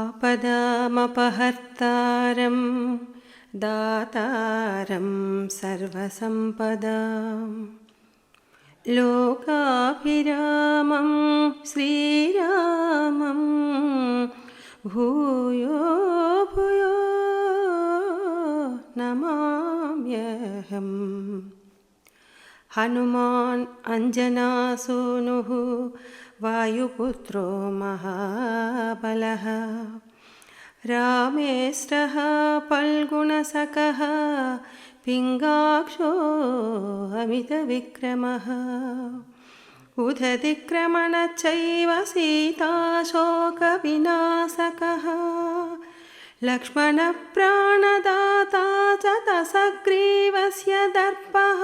आपदामपहर्तारं दातारं सर्वसम्पदां लोकाभिरामं श्रीरामं भूयो भूयो नमाम्यहम् हनुमान् अञ्जनासूनुः वायुपुत्रो महाबलः। रामेष्टः पल्गुणसखः पिङ्गाक्षो अमितविक्रमः। उदतिक्रमणश्चैव सीताशोकविनाशकः। लक्ष्मणप्राणदाता च दशग्रीवस्य दर्पः।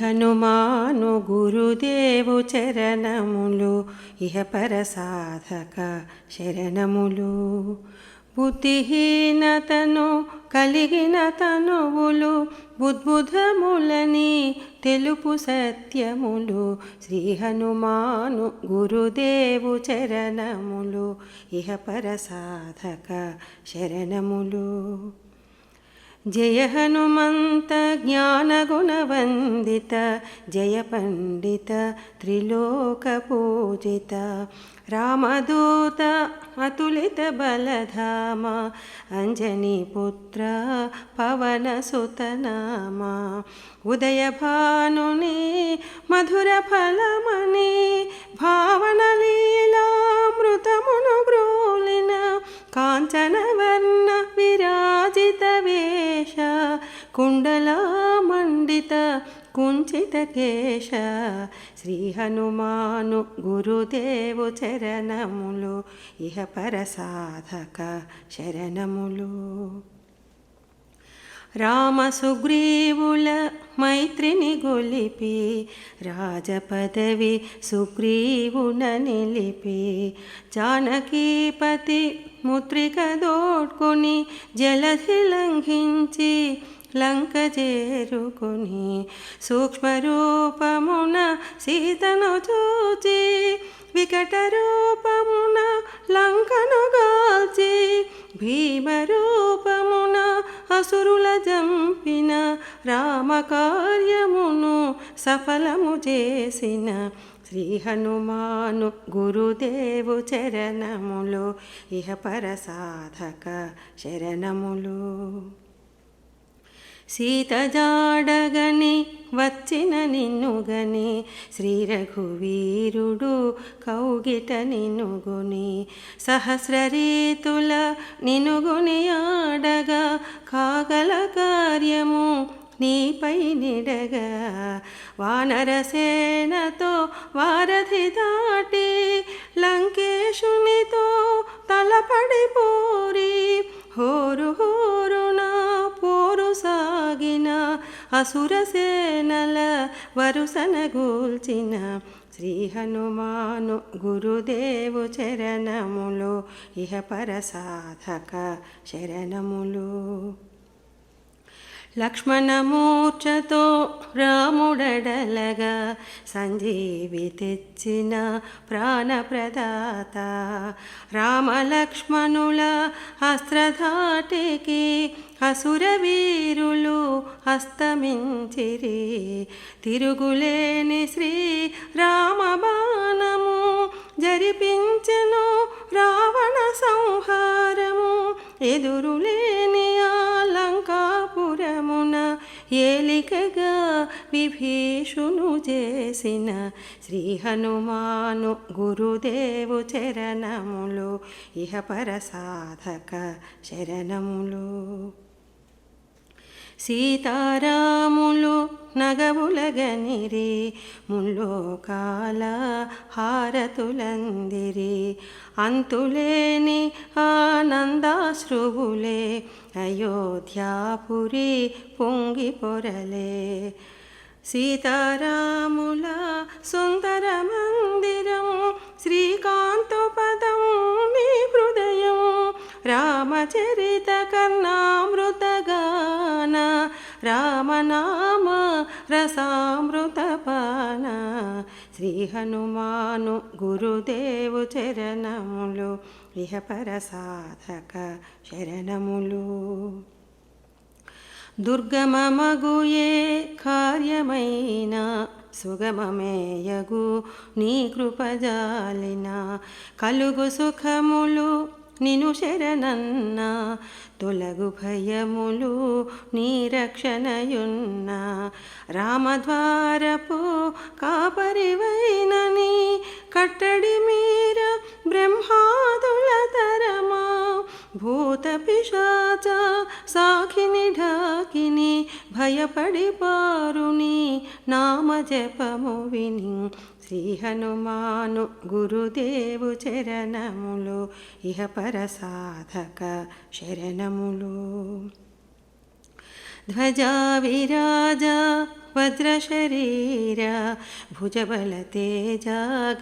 హనుమాను గురుదేవు చరణములు ఇహ పరసాధక శరణములు. బుద్ధిహీనతను కలిగిన తనువులు బుద్బుధములని తెలుపు సత్యములు శ్రీ హనుమాను గురుదేవు చరణములు ఇహ పరసాధక శరణములు. జయ హనుమంత జ్ఞానగుణవందిత జయ పండిత త్రిలోక పూజిత. రామదూత అతులిత బలధామ అంజనీ పుత్ర పవన సుతనామ ఉదయ భానుని మధుర ఫలమణి భావన లీలామృతమును గ్రోలిన కాంచనవర్ణ విరాజిత వేష కుండలామండిత కుంచిత కేశ శ్రీ హనుమాను గురుదేవు చరణములు ఇహ పరసాధక శరణములు. రామ సుగ్రీవుల మైత్రిని గొలిపి రాజపదవి సుగ్రీవున నిలిపి జానకీపతి ముద్రిక దోడ్కొని జలధి లంఘించి లంక చేరుకుని సూక్ష్మరూపమున సీతను చూచి వికట రూపమున లంకను గాల్చి భీమరూపమున అసురుల జంపిన రామకార్యమును సఫలము చేసిన శ్రీ హనుమాను గురుదేవు చరణములు ఇహ పరసాధక శరణములు. సీత జాడగని వచ్చిన నిన్నుగని శ్రీ రఘువీరుడు కౌగిట నినుగుని సహస్రరీతుల నినుగుని ఆడగా కాగల కార్యము నీపై నిడగా. వానరసేనతో వారధి దాటి లంకేశునితో తలపడిపోరి హోరు హోరునా సాగిన అసురసేనల వరుసన గూల్చిన శ్రీ హనుమాను గురుదేవు చరణములు ఇహ పరసాధక శరణములు. లక్ష్మణమూర్చతో రాముడడలగా సంజీవి తెచ్చిన ప్రాణప్రదాత. రామలక్ష్మణుల అస్త్రధాటికి అసురవీరులు హస్తమించిరి. తిరుగులేని శ్రీ రామబాణము జరిపించెను రావణ సంహారము. ఎదురులేని ఆ ఏలికగా విభీషును చేసిన శ్రీ హనుమాను గురుదేవు చరణములు ఇహ పరసాధక శరణములు. సీతారాములు నగవులగనిరి ముల్లోకాల హారతులందిరి. అంతులేని ఆనందాశ్రువులే అయోధ్యాపురి పొంగి పొరలే సీతారాముల సుందర మందిరం శ్రీకాంతపదం మీ హృదయం. రామచరితక రామనామ రసామృతపాన. శ్రీ హనుమాను గురుదేవు చరణములు ఇహపర సాధక శరణములు. దుర్గమమగుయే కార్యమైన సుగమమేయగు నీ కృపజాలిన. కలుగు సుఖములు నిను శరణన్న తొలగు భయములు నీ రక్షణయున్న రామద్వారపు కాపరివైనని కట్టడి మీర బ్రహ్మాదుల తరమా భూత పిశాచ సాఖిని ఢాకిని భయపడి పారుని నామజపము విని శ్రీ హనుమాను గురుదేవు చరణములు ఇహ పర సాధక శరణములు. ధ్వజా విరాజ వజ్రశరీర భుజబల తేజ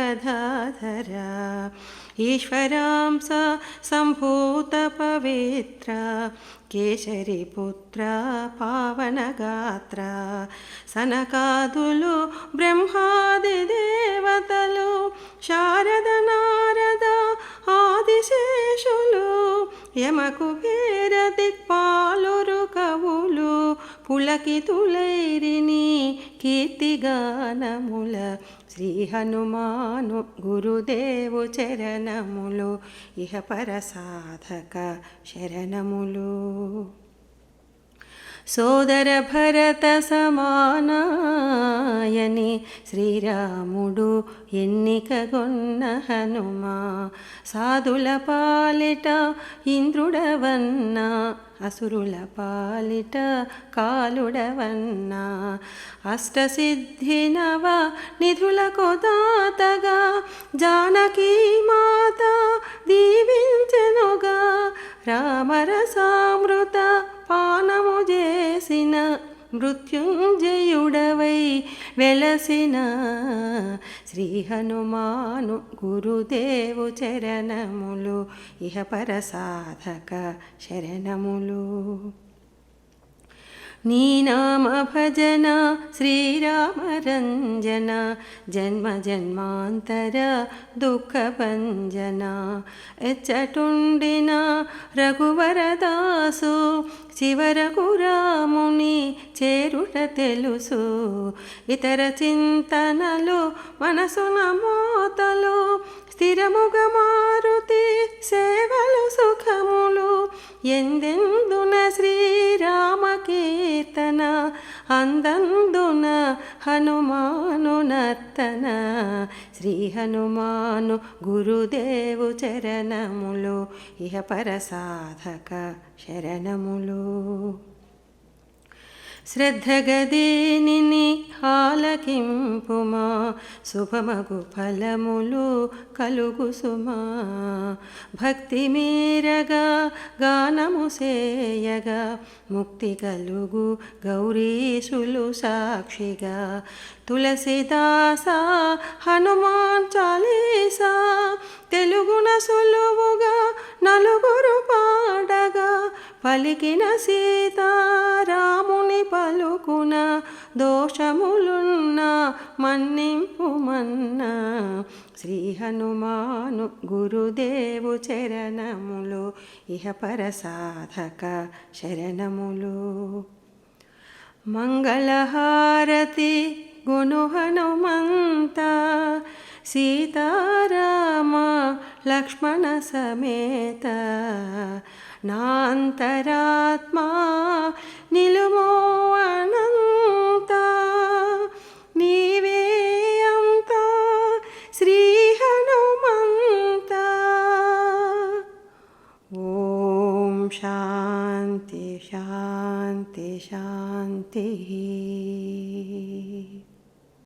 గధాధరా ఈశ్వరాంస సంభూత పవిత్ర కేసరి పుత్ర పావనగాత్ర సనకాదులు బ్రహ్మాది దేవతలు శారద నారద ఆదిశేషులు యమకు వేర దిక్పాలు పులకితులైరిని కీర్తిగానముల శ్రీ హనుమాను గురుదేవు చరణములు ఇహపర సాధక శరణములు. సోదర భరత సమానాయని శ్రీరాముడు ఎన్నికగొన్న హనుమా. సాధుల పాలిట ఇంద్రుడవన్న అసురుల పాలిట కాలుడవన్న అష్టసిద్ధి నవ నిధులకు దాతగా జానకీ మాత దీవించెనుగా రామరసామృత పానము చేసిన మృత్యుంజయుడవై వెలసిన శ్రీ హనుమాను గురుదేవు చరణములు ఇహ పర సాధక శరణములు. నీనామ భజన శ్రీరామరంజన జన్మ జన్మాంతర దుఃఖభంజన ఎచ్చటుండిన రఘువరదాసు చివరకు రాముని చేరుట తెలుసు. ఇతర చింతనలు మనసున మోతలు స్థిరముగ మారుతి సేవలు సుఖములు ఎందెందున శ్రీరామకి చేతన అందందున హనుమాను నర్తన శ్రీ హనుమాను గురుదేవు చరణములు ఇహ పర సాధక శరణములు. శ్రద్ధగదేని ఆలకింపుమా శుభమగు ఫలములు కలుగు సుమా భక్తి మేరగా గానము సేయగా ముక్తి కలుగు గౌరీశులు సాక్షిగా. తులసిదాస హనుమాన్ చాలీసా తెలుగున సులువుగా నలుగు పలికిన సీతారాముని పలుకున దోషములున్న మన్నింపు మన్న. శ్రీ హనుమాను గురుదేవు చరణములు ఇహపర సాధక శరణములు. మంగళహారతి గును హనుమంత సీతారామ లక్ష్మణ సమేత. ನಾಂತರಾತ್ಮ ನಿಲುಮೋ